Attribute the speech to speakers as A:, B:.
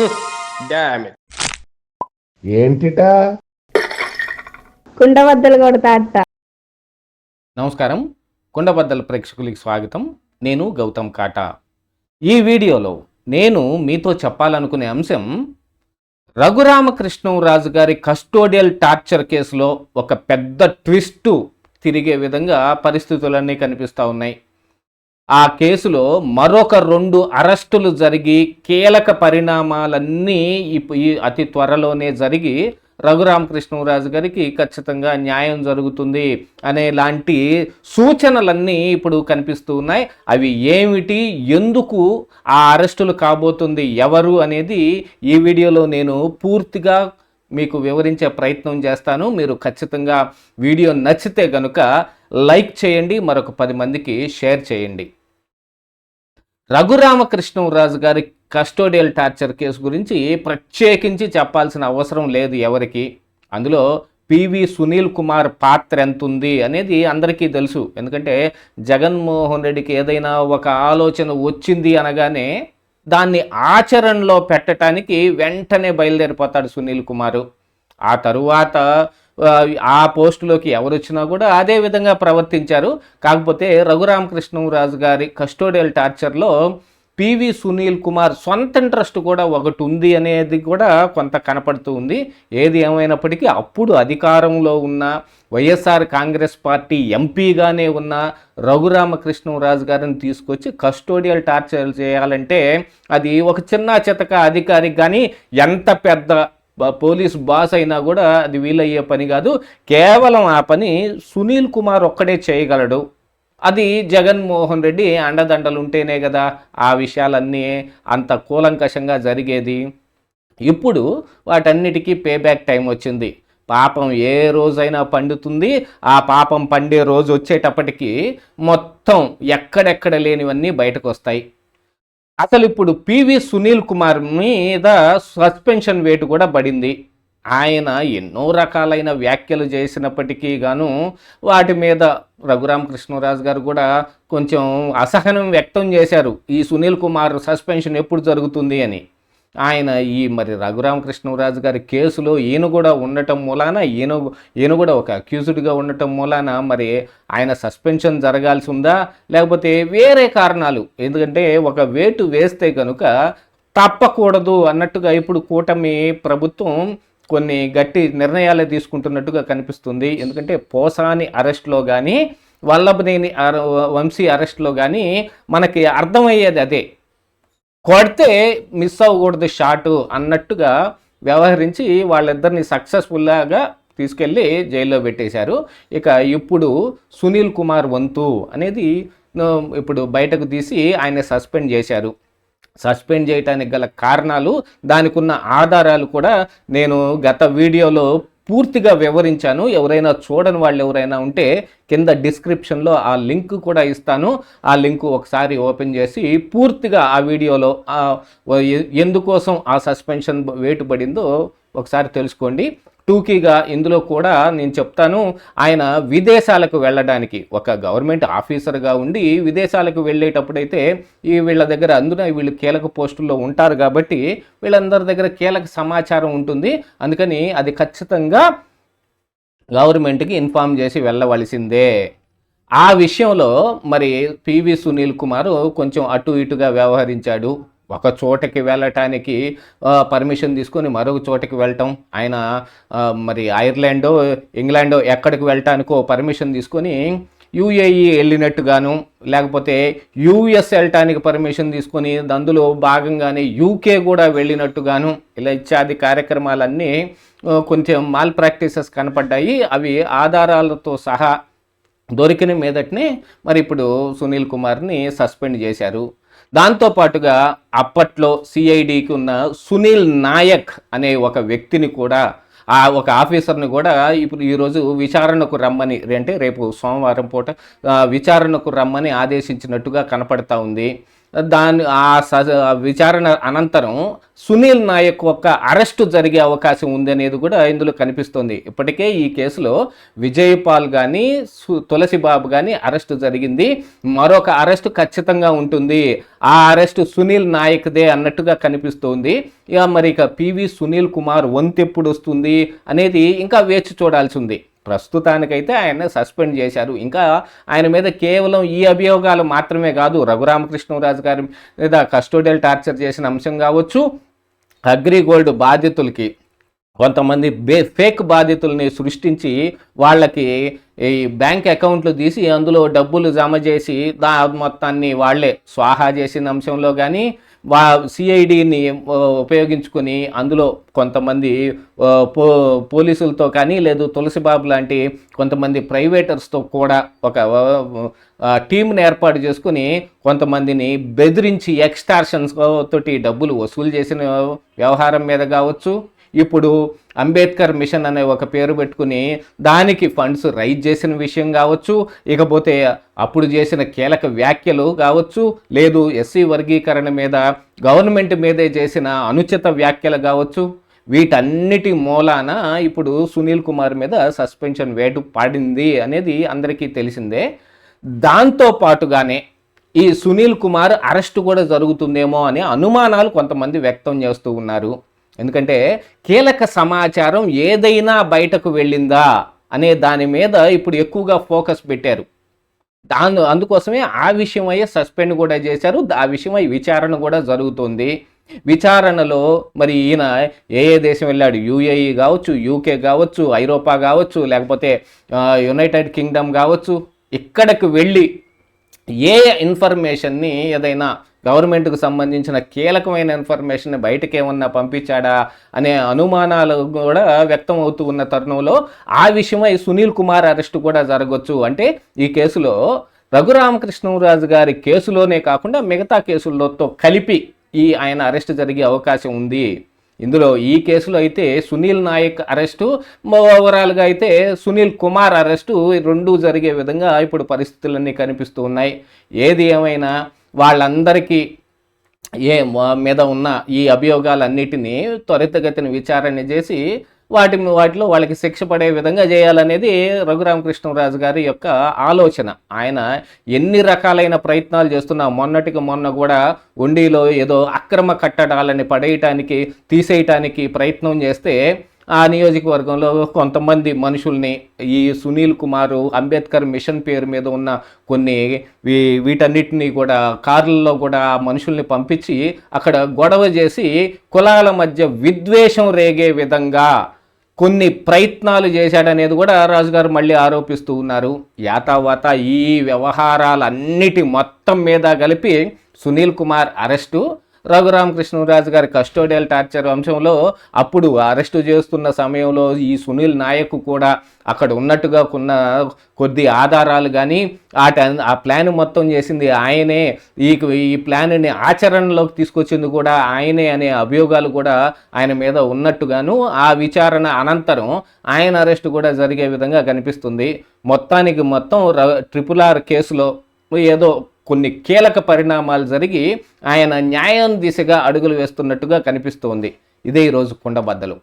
A: ఏంటిటా?
B: కుండబద్దలు కొడతా
C: నమస్కారం. కుండబద్దల ప్రేక్షకులకి స్వాగతం. నేను గౌతమ్ కాటా. ఈ వీడియోలో నేను మీతో చెప్పాలనుకునే అంశం రఘురామకృష్ణరాజు గారి కస్టోడియల్ టార్చర్ కేసులో ఒక పెద్ద ట్విస్టు తిరిగే విధంగా పరిస్థితులన్నీ కనిపిస్తూ ఉన్నాయి. ఆ కేసులో మరొక రెండు అరెస్టులు జరిగి కీలక పరిణామాలన్నీ ఈ అతి త్వరలోనే జరిగి రఘురామకృష్ణరాజు గారికి ఖచ్చితంగా న్యాయం జరుగుతుంది అనే లాంటి సూచనలన్నీ ఇప్పుడు కనిపిస్తూ ఉన్నాయి. అవి ఏమిటి? ఎందుకు ఆ అరెస్టులు కాబోతుంది? ఎవరు? అనేది ఈ వీడియోలో నేను పూర్తిగా మీకు వివరించే ప్రయత్నం చేస్తాను. మీరు ఖచ్చితంగా వీడియో నచ్చితే గనుక లైక్ చేయండి. మరొక పది మందికి షేర్ చేయండి. రఘురామకృష్ణరాజు గారి కస్టోడియల్ టార్చర్ కేసు గురించి ప్రత్యేకించి చెప్పాల్సిన అవసరం లేదు ఎవరికి. అందులో పివి సునీల్ కుమార్ పాత్ర ఎంత ఉంది అనేది అందరికీ తెలుసు. ఎందుకంటే జగన్మోహన్ రెడ్డికి ఏదైనా ఒక ఆలోచన వచ్చింది అనగానే దాన్ని ఆచరణలో పెట్టడానికి వెంటనే బయలుదేరిపోతాడు సునీల్ కుమారు. ఆ తరువాత ఆ, పోస్టులోకి ఎవరు వచ్చినా కూడా అదే విధంగా ప్రవర్తించారు. కాకపోతే రఘురామకృష్ణరాజు గారి కస్టోడియల్ టార్చర్లో పివి సునీల్ కుమార్ సొంత ఇంట్రెస్ట్ కూడా ఒకటి ఉంది అనేది కూడా కొంత కనపడుతూ ఉంది. ఏది ఏమైనప్పటికీ అప్పుడు అధికారంలో ఉన్న వైఎస్ఆర్ కాంగ్రెస్ పార్టీ ఎంపీగానే ఉన్న రఘురామకృష్ణరాజు గారిని తీసుకొచ్చి కస్టోడియల్ టార్చర్ చేయాలంటే అది ఒక చిన్న చితక అధికారికి కానీ ఎంత పెద్ద పోలీస్ బాస్ అయినా కూడా అది వీలయ్యే పని కాదు. కేవలం ఆ పని సునీల్ కుమార్ ఒక్కడే చేయగలడు. అది జగన్మోహన్ రెడ్డి అండదండలు ఉంటేనే కదా ఆ విషయాలన్నీ అంత కూలంకషంగా జరిగేది. ఇప్పుడు వాటన్నిటికీ పేబ్యాక్ టైం వచ్చింది. పాపం ఏ రోజైనా పండుతుంది. ఆ పాపం పండే రోజు వచ్చేటప్పటికి మొత్తం ఎక్కడెక్కడ లేనివన్నీ బయటకు వస్తాయి అసలు ఇప్పుడు పివి సునీల్ కుమార్ మీద సస్పెన్షన్ వేటు కూడా పడింది. ఆయన ఎన్నో రకాలైన వ్యాఖ్యలు చేసినప్పటికీ గాను వాటి మీద రఘురామకృష్ణరాజు గారు కూడా కొంచెం అసహనం వ్యక్తం చేశారు. ఈ సునీల్ కుమార్ సస్పెన్షన్ ఎప్పుడు జరుగుతుంది అని. ఆయన ఈ మరి రఘురామకృష్ణరాజు గారి కేసులో ఈయన కూడా ఉండటం మూలాన ఈయన ఈయన కూడా ఒక అక్యూజ్డ్గా ఉండటం మూలాన మరి ఆయన సస్పెన్షన్ జరగాల్సి ఉందా? లేకపోతే వేరే కారణాలు? ఎందుకంటే ఒక వేటు వేస్తే కనుక తప్పకూడదు అన్నట్టుగా ఇప్పుడు కూటమి ప్రభుత్వం కొన్ని గట్టి నిర్ణయాలు తీసుకుంటున్నట్టుగా కనిపిస్తుంది. ఎందుకంటే పోసాని అరెస్ట్లో కానీ వల్లభనేని అర- వంశీ అరెస్ట్లో కానీ మనకి అర్థమయ్యేది అదే. కొడితే మిస్ అవ్వకూడదు షాటు అన్నట్టుగా వ్యవహరించి వాళ్ళిద్దరిని సక్సెస్ఫుల్గా తీసుకెళ్ళి జైల్లో పెట్టేశారు. ఇక ఇప్పుడు సునీల్ కుమార్ వంతు అనేది ఇప్పుడు బయటకు తీసి ఆయన సస్పెండ్ చేశారు. సస్పెండ్ చేయడానికి గల కారణాలు దానికి ఉన్న ఆధారాలు కూడా నేను గత వీడియోలో పూర్తిగా వివరించాను. ఎవరైనా చూడని వాళ్ళు ఎవరైనా ఉంటే కింద డిస్క్రిప్షన్లో ఆ లింక్ కూడా ఇస్తాను. ఆ లింక్ ఒకసారి ఓపెన్ చేసి పూర్తిగా ఆ వీడియోలో ఎందుకోసం ఆ సస్పెన్షన్ వేటు పడిందో ఒకసారి తెలుసుకోండి. టూకీగా ఇందులో కూడా నేను చెప్తాను ఆయన విదేశాలకు వెళ్ళడానికి ఒక గవర్నమెంట్ ఆఫీసర్గా ఉండి విదేశాలకు వెళ్ళేటప్పుడైతే ఈ వీళ్ళ దగ్గర అందున వీళ్ళు కీలక పోస్టుల్లో ఉంటారు కాబట్టి వీళ్ళందరి దగ్గర కీలక సమాచారం ఉంటుంది. అందుకని అది ఖచ్చితంగా గవర్నమెంట్కి ఇన్ఫామ్ చేసి వెళ్ళవలసిందే. ఆ విషయంలో మరి పివి సునీల్ కుమార్ కొంచెం అటు ఇటుగా వ్యవహరించాడు. ఒక చోటకి వెళ్ళటానికి పర్మిషన్ తీసుకొని మరొక చోటకి వెళ్ళటం ఆయన మరి ఐర్లాండో ఇంగ్లాండో ఎక్కడికి వెళ్ళటానికో పర్మిషన్ తీసుకొని యుఏఈ వెళ్ళినట్టుగాను లేకపోతే యూఎస్ వెళ్ళటానికి పర్మిషన్ తీసుకొని అందులో భాగంగానే యూకే కూడా వెళ్ళినట్టుగాను ఇలా ఇత్యాది కార్యక్రమాలన్నీ కొంచెం మాల్ ప్రాక్టీసెస్ కనపడ్డాయి. అవి ఆధారాలతో సహా దొరికిన మీదటనే మరి ఇప్పుడు సునీల్ కుమార్ని సస్పెండ్ చేశారు. దాంతోపాటుగా అప్పట్లో సిఐడికి ఉన్న సునీల్ నాయక్ అనే ఒక వ్యక్తిని కూడా ఆ ఒక ఆఫీసర్ని కూడా ఇప్పుడు ఈరోజు విచారణకు రమ్మని అంటే రేపు సోమవారం పూట విచారణకు రమ్మని ఆదేశించినట్టుగా కనపడతా ఉంది. దాని ఆ స- ఆ విచారణ అనంతరం సునీల్ నాయక్ యొక్క అరెస్టు జరిగే అవకాశం ఉంది అనేది కూడా ఇందులో కనిపిస్తుంది. ఇప్పటికే ఈ కేసులో విజయపాల్ కానీ తులసిబాబు కానీ అరెస్టు జరిగింది. మరొక అరెస్టు ఖచ్చితంగా ఉంటుంది. ఆ అరెస్టు సునీల్ నాయక్దే అన్నట్టుగా కనిపిస్తోంది. ఇక మరి ఇక పివి సునీల్ కుమార్ వంతెప్పుడు వస్తుంది అనేది ఇంకా వేచి చూడాల్సి ఉంది. ప్రస్తుతానికైతే ఆయన సస్పెండ్ చేశారు. ఇంకా ఆయన మీద కేవలం ఈ అభియోగాలు మాత్రమే కాదు రఘురామకృష్ణరాజు గారి మీద కస్టోడియల్ టార్చర్ చేసిన అంశం కావచ్చు అగ్రిగోల్డ్ బాధితులకి కొంతమంది బే ఫేక్ బాధితుల్ని సృష్టించి వాళ్ళకి ఈ బ్యాంక్ అకౌంట్లు తీసి అందులో డబ్బులు జమ చేసి దా మొత్తాన్ని వాళ్ళే స్వాహా చేసిన అంశంలో కానీ వా సిఐడిని ఉపయోగించుకొని అందులో కొంతమంది పో పోలీసులతో కానీ లేదు తులసిబాబు లాంటి కొంతమంది ప్రైవేటర్స్తో కూడా ఒక టీంను టీంని ఏర్పాటు చేసుకుని కొంతమందిని బెదిరించి ఎక్స్టార్షన్స్ తోటి డబ్బులు వసూలు చేసిన వ్యవహారం మీద కావచ్చు ఇప్పుడు అంబేద్కర్ మిషన్ అనే ఒక పేరు పెట్టుకుని దానికి ఫండ్స్ రైజ్ చేసిన విషయం కావచ్చు ఇకపోతే అప్పుడు చేసిన కీలక వ్యాఖ్యలు కావచ్చు లేదు ఎస్సీ వర్గీకరణ మీద గవర్నమెంట్ మీదే చేసిన అనుచిత వ్యాఖ్యలు కావచ్చు. వీటన్నిటి మూలాన ఇప్పుడు సునీల్ కుమార్ మీద సస్పెన్షన్ వేటు పడింది అనేది అందరికీ తెలిసిందే. దాంతో పాటుగానే ఈ సునీల్ కుమార్ అరెస్ట్ కూడా జరుగుతుందేమో అనే అనుమానాలు కొంతమంది వ్యక్తం చేస్తూ ఉన్నారు. ఎందుకంటే కీలక సమాచారం ఏదైనా బయటకు వెళ్ళిందా అనే దాని మీద ఇప్పుడు ఎక్కువగా ఫోకస్ పెట్టారు. దాని అందుకోసమే ఆ విషయమై సస్పెండ్ కూడా చేశారు ఆ విషయమై విచారణ కూడా జరుగుతుంది. విచారణలో మరి ఈయన ఏ ఏ దేశం వెళ్ళాడు? యుఏఈ కావచ్చు యూకే కావచ్చు ఐరోపా కావచ్చు లేకపోతే యునైటెడ్ కింగ్డమ్ కావచ్చు. ఇక్కడికి వెళ్ళి ఏ ఇన్ఫర్మేషన్ని ఏదైనా గవర్నమెంట్కు సంబంధించిన కీలకమైన ఇన్ఫర్మేషన్ బయటకు ఏమన్నా పంపించాడా అనే అనుమానాలు కూడా వ్యక్తం అవుతూ ఉన్న తరుణంలో ఆ విషయమై సునీల్ కుమార్ అరెస్ట్ కూడా జరగవచ్చు అంటే ఈ కేసులో రఘురామకృష్ణరాజు గారి కేసులోనే కాకుండా మిగతా కేసులతో కలిపి ఈ ఆయన అరెస్ట్ జరిగే అవకాశం ఉంది. ఇందులో ఈ కేసులో అయితే సునీల్ నాయక్ అరెస్టు ఓవరాల్గా అయితే సునీల్ కుమార్ అరెస్టు రెండు జరిగే విధంగా ఇప్పుడు పరిస్థితులన్నీ కనిపిస్తూ ఉన్నాయి. ఏది ఏమైనా వాళ్ళందరికీ ఏ మీద ఉన్న ఈ అభియోగాలన్నిటినీ త్వరితగతిన విచారణ చేసి వాటి వాటిలో వాళ్ళకి శిక్ష పడే విధంగా చేయాలనేది రఘురామకృష్ణరాజు గారి యొక్క ఆలోచన. ఆయన ఎన్ని రకాలైన ప్రయత్నాలు చేస్తున్నా మొన్నటికి మొన్న కూడా ఉండిలో ఏదో అక్రమ కట్టడాలని పడేయటానికి తీసేయటానికి ప్రయత్నం చేస్తే ఆ నియోజకవర్గంలో కొంతమంది మనుషుల్ని ఈ సునీల్ కుమారు అంబేద్కర్ మిషన్ పేరు మీద ఉన్న కొన్ని వీ- వీటన్నిటిని కూడా కార్లలో కూడా ఆ మనుషుల్ని పంపించి అక్కడ గొడవ చేసి కులాల మధ్య విద్వేషం రేగే విధంగా కొన్ని ప్రయత్నాలు చేశాడనేది కూడా రాజుగారు మళ్ళీ ఆరోపిస్తూ ఉన్నారు. యాతావాత ఈ వ్యవహారాలన్నిటి మొత్తం మీద కలిపి సునీల్ కుమార్ అరెస్టు. రఘురామకృష్ణరాజు గారి కస్టోడియల్ టార్చర్ అంశంలో అప్పుడు అరెస్టు చేస్తున్న సమయంలో ఈ సునీల్ నాయక్ కూడా అక్కడ ఉన్నట్టుగా కొన్న కొద్ది ఆధారాలు కానీ ఆ టైం- ఆ ప్లాన్ మొత్తం చేసింది ఆయనే. ఈ ఈ ప్లాన్ని ఆచరణలోకి తీసుకొచ్చింది కూడా ఆయనే అనే అభియోగాలు కూడా ఆయన మీద ఉన్నట్టుగాను ఆ విచారణ అనంతరం ఆయన అరెస్ట్ కూడా జరిగే విధంగా కనిపిస్తుంది. మొత్తానికి మొత్తం ర- ట్రిపుల్ ఆర్ కేసులో ఏదో కొన్ని కీలక పరిణామాలు జరిగి ఆయన న్యాయం దిశగా అడుగులు వేస్తున్నట్టుగా కనిపిస్తోంది. ఇదే ఈరోజు కుండబద్దలు